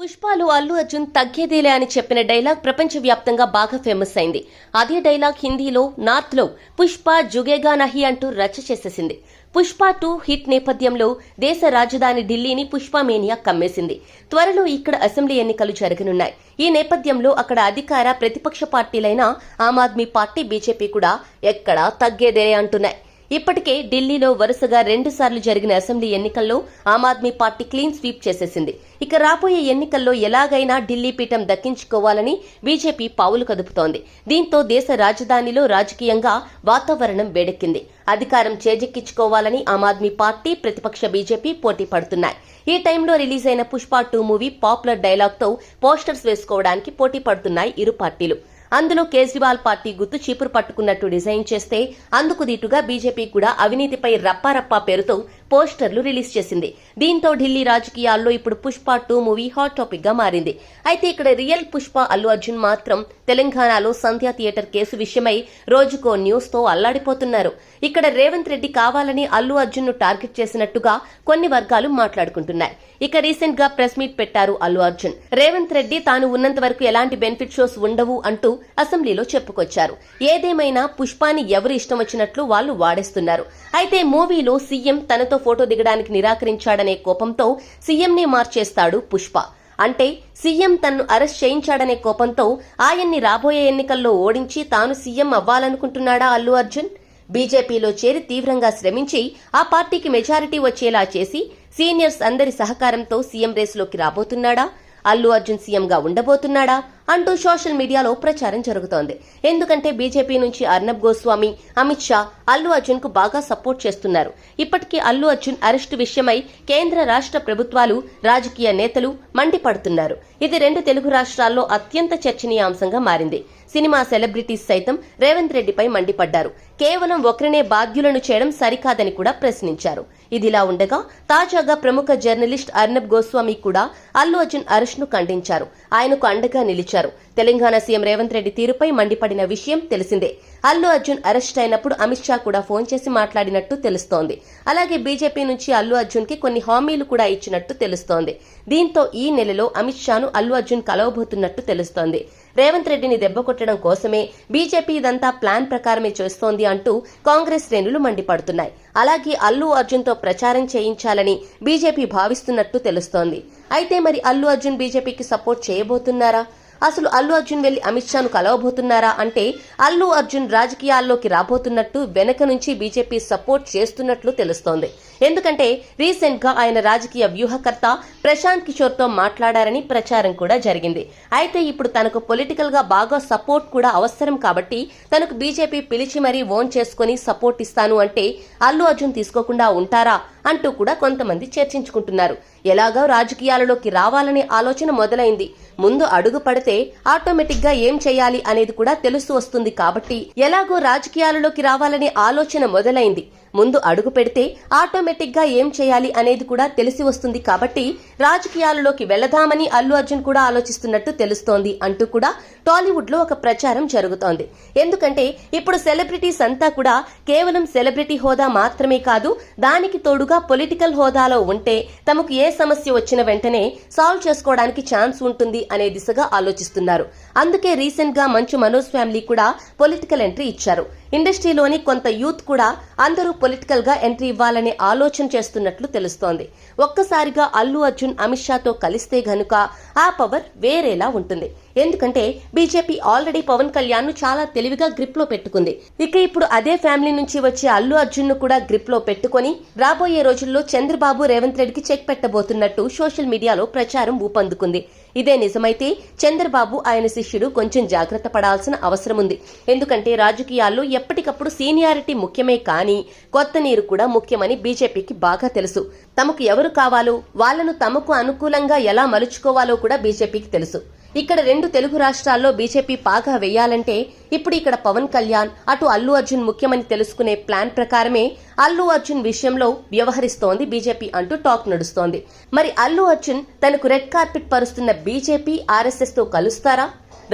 పుష్పాలు అల్లు అర్జున్ తగ్గేదేలే అని చెప్పిన డైలాగ్ ప్రపంచవ్యాప్తంగా బాగా ఫేమస్ అయింది. అదే డైలాగ్ హిందీలో నార్త్లో పుష్ప జుగేగా నహి అంటూ రచ్చ చేసేసింది. పుష్ప టూ హిట్ నేపథ్యంలో దేశ రాజధాని ఢిల్లీని పుష్పమేనియా కమ్మేసింది. త్వరలో ఇక్కడ అసెంబ్లీ ఎన్నికలు జరగనున్నాయి. ఈ నేపథ్యంలో అక్కడ అధికార ప్రతిపక్ష పార్టీలైన ఆమ్ ఆద్మీ పార్టీ బీజేపీ కూడా ఎక్కడా తగ్గేదేలే అంటున్నాయి. ఇప్పటికే ఢిల్లీలో వరుసగా రెండు సార్లు జరిగిన అసెంబ్లీ ఎన్నికల్లో Aam Aadmi party clean sweep చేసేసింది. ఇక రాబోయే ఎన్నికల్లో ఎలాగైనా ఢిల్లీ పీఠం దక్కించుకోవాలని బీజేపీ పావులు కదుపుతోంది. దీంతో దేశ రాజధానిలో రాజకీయంగా వాతావరణం వేడెక్కింది. అధికారం చేజెక్కించుకోవాలని ఆమ్ ఆద్మీ పార్టీ ప్రతిపక్ష బీజేపీ పోటీ పడుతున్నాయి. ఈ టైంలో రిలీజ్ అయిన పుష్ప టూ మూవీ పాపులర్ డైలాగ్తో పోస్టర్స్ వేసుకోవడానికి పోటీ పడుతున్నాయి ఇరు పార్టీలు. అందులో కేజ్రీవాల్ పార్టీ గుర్తు చీపురు పట్టుకున్నట్టు డిజైన్ చేస్తే అందుకు దీటుగా బీజేపీ కూడా అవినీతిపై రప్పారప్పా పేరుతో పోస్టర్లు రిలీజ్ చేసింది. దీంతో ఢిల్లీ రాజకీయాల్లో ఇప్పుడు పుష్ప టూ మూవీ హాట్ టాపిక్గా మారింది. అయితే ఇక్కడ రియల్ పుష్ప అల్లు అర్జున్ మాత్రం తెలంగాణలో సంధ్యా థియేటర్ కేసు విషయమై రోజుకో న్యూస్తో అల్లాడిపోతున్నారు. ఇక్కడ రేవంత్ రెడ్డి కావాలని అల్లు అర్జున్ను టార్గెట్ చేసినట్టుగా కొన్ని వర్గాలు మాట్లాడుకుంటున్నాయి. ఇక రీసెంట్గా ప్రెస్ మీట్ పెట్టారు అల్లు అర్జున్. రేవంత్ రెడ్డి తాను ఉన్నంత వరకు ఎలాంటి బెనిఫిట్ షోస్ ఉండవు అంటూ అసెంబ్లీలో చెప్పుకొచ్చారు. ఏదేమైనా పుష్పాని ఎవరు ఇష్టం వచ్చినట్లు వాళ్ళు వాడేస్తున్నారు. అయితే మూవీలో సీఎం తనతో ఫోటో దిగడానికి నిరాకరించాడనే కోపంతో సీఎంనే మార్చేస్తాడు పుష్ప. అంటే సీఎం తన్ను అరెస్ట్ చేయించాడనే కోపంతో ఆయన్ని రాబోయే ఎన్నికల్లో ఓడించి తాను సీఎం అవ్వాలనుకుంటున్నాడా అల్లు అర్జున్? బీజేపీలో చేరి తీవ్రంగా శ్రమించి ఆ పార్టీకి మెజారిటీ వచ్చేలా చేసి సీనియర్స్ అందరి సహకారంతో సీఎం రేసులోకి రాబోతున్నాడా? అల్లు అర్జున్ సీఎంగా ఉండబోతున్నాడా అంటూ సోషల్ మీడియాలో ప్రచారం జరుగుతోంది. ఎందుకంటే బీజేపీ నుంచి అర్నబ్ గోస్వామి అమిత్ షా అల్లు అర్జున్కు బాగా సపోర్ట్ చేస్తున్నారు. ఇప్పటికీ అల్లు అర్జున్ అరెస్టు విషయమై కేంద్ర రాష్ట్ర ప్రభుత్వాలు రాజకీయ నేతలు మండిపడుతున్నారు. ఇది రెండు తెలుగు రాష్ట్రాల్లో అత్యంత చర్చనీయాంశంగా మారింది. సినిమా సెలబ్రిటీస్ సైతం రేవంత్ రెడ్డిపై మండిపడ్డారు. కేవలం ఒకరినే బాధ్యులను చేయడం సరికాదని కూడా ప్రశ్నించారు. ఇదిలా ఉండగా తాజాగా ప్రముఖ జర్నలిస్ట్ అర్నబ్ గోస్వామి కూడా అల్లు అర్జున్ అరెస్ట్ను ఖండించారు. ఆయనకు అండగా నిలిచారు. తెలంగాణ సీఎం రేవంత్ రెడ్డి తీరుపై మండిపడిన విషయం తెలిసిందే. అల్లు అర్జున్ అరెస్ట్ అయినప్పుడు అమిత్ షా కూడా ఫోన్ చేసి మాట్లాడినట్టు తెలుస్తోంది. అలాగే బీజేపీ నుంచి అల్లు అర్జున్కి కొన్ని హామీలు కూడా ఇచ్చినట్టు తెలుస్తోంది. దీంతో ఈ నెలలో అమిత్ షాను అల్లు అర్జున్ కలవబోతున్నట్టు తెలుస్తోంది. రేవంత్ రెడ్డిని దెబ్బకొట్టడం కోసమే బీజేపీ ఇదంతా ప్లాన్ ప్రకారమే చేస్తోంది అంటూ కాంగ్రెస్ శ్రేణులు మండిపడుతున్నాయి. అలాగే అల్లు అర్జున్తో ప్రచారం చేయించాలని బీజేపీ భావిస్తున్నట్టు తెలుస్తోంది. అయితే మరి అల్లు అర్జున్ బీజేపీకి సపోర్ట్ చేయబోతున్నారా? అసలు అల్లు అర్జున్ వెళ్ళి అమిత్ షాను కలవబోతున్నారా అంటే అల్లు అర్జున్ రాజకీయాల్లోకి రాబోతున్నట్టు వెనక నుంచి బీజేపీ సపోర్ట్ చేస్తున్నట్లు తెలుస్తోంది. ఎందుకంటే రీసెంట్గా ఆయన రాజకీయ వ్యూహకర్త ప్రశాంత్ కిషోర్తో మాట్లాడారని ప్రచారం కూడా జరిగింది. అయితే ఇప్పుడు తనకు పొలిటికల్గా బాగా సపోర్ట్ కూడా అవసరం కాబట్టి తనకు బీజేపీ పిలిచి మరీ ఓన్ చేసుకుని సపోర్ట్ ఇస్తాను అంటే అల్లు అర్జున్ తీసుకోకుండా ఉంటారా అంటూ కూడా కొంతమంది చర్చించుకుంటున్నారు. ఎలాగో రాజకీయాలలోకి రావాలనే ఆలోచన మొదలైంది. ముందు అడుగు పడితే ఆటోమేటిక్గా ఏం చేయాలి అనేది కూడా తెలుసు వస్తుంది కాబట్టి ఎలాగో రాజకీయాలలోకి రావాలనే ఆలోచన మొదలైంది. ముందు అడుగు పెడితే ఆటోమేటిక్ గా ఏం చేయాలి అనేది కూడా తెలిసి వస్తుంది కాబట్టి రాజకీయాలలోకి వెళదామని అల్లు అర్జున్ కూడా ఆలోచిస్తున్నట్టు తెలుస్తోంది అంటూ కూడా టాలీవుడ్లో ఒక ప్రచారం జరుగుతోంది. ఎందుకంటే ఇప్పుడు సెలబ్రిటీస్ అంతా కూడా కేవలం సెలబ్రిటీ హోదా మాత్రమే కాదు దానికి తోడుగా పొలిటికల్ హోదాలో ఉంటే తమకు ఏ సమస్య వచ్చిన వెంటనే సాల్వ్ చేసుకోవడానికి ఛాన్స్ ఉంటుంది అనే దిశగా ఆలోచిస్తున్నారు. అందుకే రీసెంట్గా మంచు మనోజ్ ఫ్యామిలీ కూడా పొలిటికల్ ఎంట్రీ ఇచ్చారు. ఇండస్ట్రీలోని కొంత యూత్ కూడా అందరూ పొలిటికల్గా ఎంట్రీ ఇవ్వాలనే ఆలోచన చేస్తున్నట్లు తెలుస్తోంది. ఒక్కసారిగా అల్లు అర్జున్ అమిత్ షాతో కలిస్తే గనుక ఆ పవర్ వేరేలా ఉంటుంది. ఎందుకంటే బీజేపీ ఆల్రెడీ పవన్ కళ్యాణ్ను చాలా తెలివిగా గ్రిప్లో పెట్టుకుంది. ఇక ఇప్పుడు అదే ఫ్యామిలీ నుంచి వచ్చే అల్లు అర్జున్ను కూడా గ్రిప్లో పెట్టుకొని రాబోయే రోజుల్లో చంద్రబాబు రేవంత్ రెడ్డికి చెక్ పెట్టబోతున్నట్టు సోషల్ మీడియాలో ప్రచారం ఊపందుకుంది. ఇదే నిజమైతే చంద్రబాబు ఆయన శిష్యుడు కొంచెం జాగ్రత్త పడాల్సిన అవసరం ఉంది. ఎందుకంటే రాజకీయాల్లో ఎప్పటికప్పుడు సీనియారిటీ ముఖ్యమే కానీ కొత్త నీరు కూడా ముఖ్యమని బీజేపీకి బాగా తెలుసు. తమకు ఎవరు కావాలో వాళ్ళను తమకు అనుకూలంగా ఎలా మలుచుకోవాలో కూడా బీజేపీకి తెలుసు. ఇక్కడ రెండు తెలుగు రాష్ట్రాల్లో బీజేపీ పాగా వేయాలంటే ఇప్పుడు ఇక్కడ పవన్ కళ్యాణ్ అటు అల్లు అర్జున్ ముఖ్యమని తెలుసుకునే ప్లాన్ ప్రకారమే అల్లు అర్జున్ విషయంలో వ్యవహరిస్తోంది బీజేపీ అంటూ టాక్ నడుస్తోంది. మరి అల్లు అర్జున్ తనకు రెడ్ కార్పెట్ పరుస్తున్న బీజేపీ ఆర్ఎస్ఎస్తో కలుస్తారా?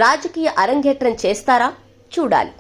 రాజకీయ అరంగేట్రం చేస్తారా? చూడాలి.